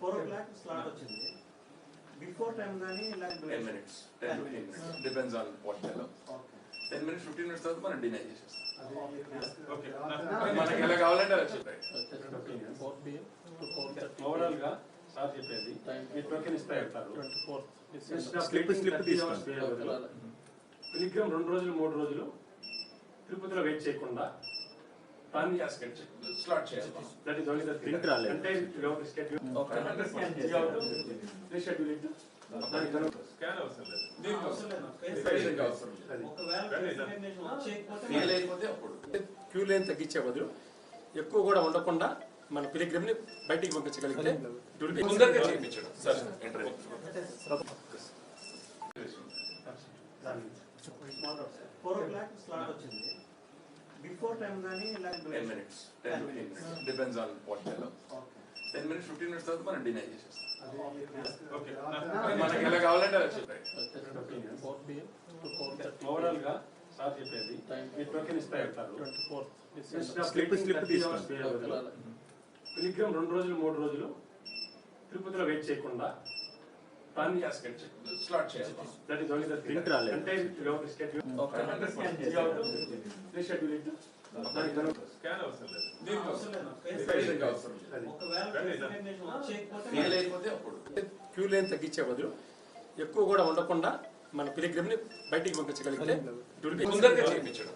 Four o'clock slot వచ్చింది before time కానీ ten minutes ten minutes depends on what time ten minutes fifteen minutes తర్వాత మనం deny చేసేస్తాం. మనకి ఎలా కావాలంటే అలా చెప్పాయి four PM to four thirty ఓవరాల్గా సార్ చెప్పేది మీ టోకెన్ ఇస్తా చెప్తారు ట్వంటీ ఫోర్త్ స్లిప్ స్లిప్ తీసుకోండి పిలిగ్రామ్ రెండు రోజులు మూడు రోజులు తిరుపతిలో వెయిట్ చేయకుండా దాన్ని స్లాట్ చేయాలి that is only the Print రాలేదు. అంటే schedule Okay. Schedule it scan అవసరం లేదు. దీనికి అవసరం లేదు. Verification అవసరం లేదు. అది ఒకవేళ కానీ designation వచ్చేయకపోతే ఫెయిల్ అయిపోతే అప్పుడు. క్యూ లైన్ తగ్గించే బదులు ఎక్కువ కూడా ఉండకుండా మన పిలిగ్రిమ్ని బయటికి పంపించగలిగితే చేయించడం. Sir enter four o'clock slot వచ్చింది. బిఫోర్ టైం కానీ ten minutes ten minutes depends on what time ten minutes fifteen minutes తర్వాత మనం డినై చేసేస్తాం. ఓకే మనకి ఎలా కావాలంటే ఓవరాల్గా సార్ చెప్పేది మీ టోకెన్ ఇస్తా పిలిగ్రామ్ రెండు రోజులు మూడు రోజులు తిరుపతిలో వెయిట్ చేయకుండా దాన్ని స్లాట్ చేయాలి. దట్ ఈస్ ఓన్లీ ద రాలేదు. అంటే స్కాన్ అవసరం లేదు దీనికి అవసరం లేదు. అయిపోతే అప్పుడు క్యూ లైన్ తగ్గించే బదులు ఎక్కువ కూడా ఉండకుండా మన పిలిగ్రిమ్ని బయటికి పంపించగలిగితే చేయించడం